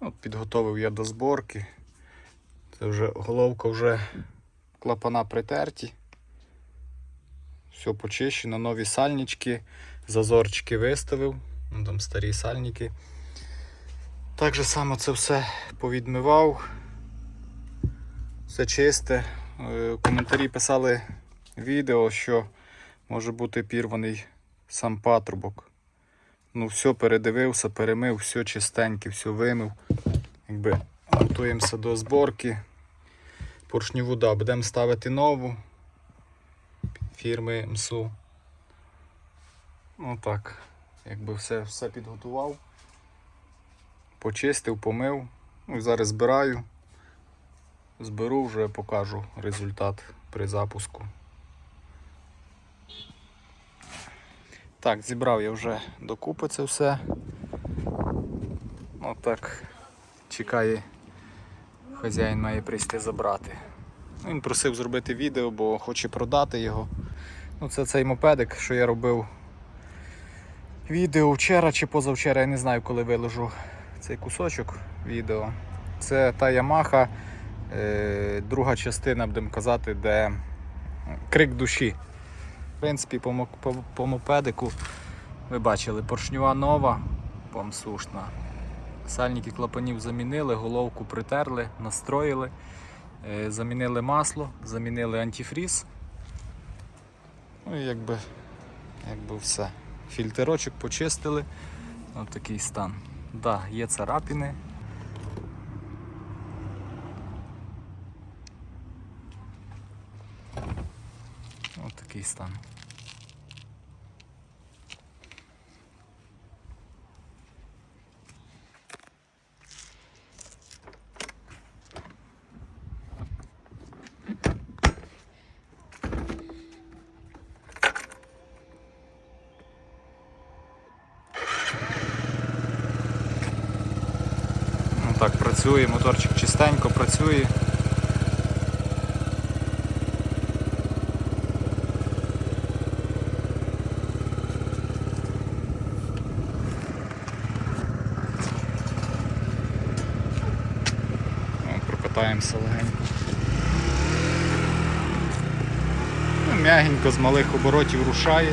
От підготовив я до зборки. Це вже головка вже клапана притерті. Все почищено, нові сальнички, зазорчики виставив. Ну, там старі сальники. Так же само це все повідмивав. Все чисте. Е, Коментарі писали відео, що може бути пірваний сам патрубок. Ну, все передивився, перемив, все чистеньке, все вимив. Якби готуємося до зборки. Поршню да, будемо ставити нову фірми МСУ. Ну так, якби все, все підготував, почистив, помив. Ну, зараз збираю. Зберу, вже покажу результат при запуску. Так, зібрав я вже докупи це все. Отак чекає, хазяїн має прийти забрати. Ну, Він просив зробити відео, бо хоче продати його. Ну, це цей мопедик, що я робив відео вчора чи позавчора, я не знаю, коли виложу цей кусочок відео. Це та Ямаха, е, друга частина, будемо казати, де крик душі. В принципі, по, по, по мопедику ви бачили, поршнюва нова, помсушна. Сальники клапанів замінили, головку притерли, настроїли, е, замінили масло, замінили антифріз. Ну і якби, якби все. Фільтрочок почистили. Ось такий стан. Да, є царапини. Ось такий стан. Ну так, працює, моторчик чистенько працює. О, легенько. Ну, м'ягенько з малих оборотів рушає.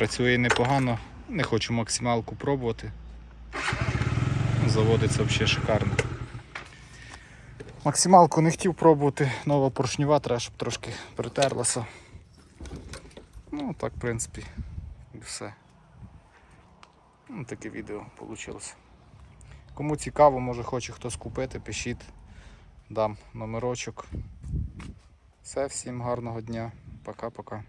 Працює непогано, не хочу максималку пробувати. Заводиться взагалі шикарно. Максималку не хотів пробувати, нова поршнева, треба, щоб трошки притерлася. Ну, так, в принципі, і все. Ну, таке відео вийшло. Кому цікаво, може хоче хтось купити, пишіть, дам номерочок. Все, всім гарного дня. Пока-пока.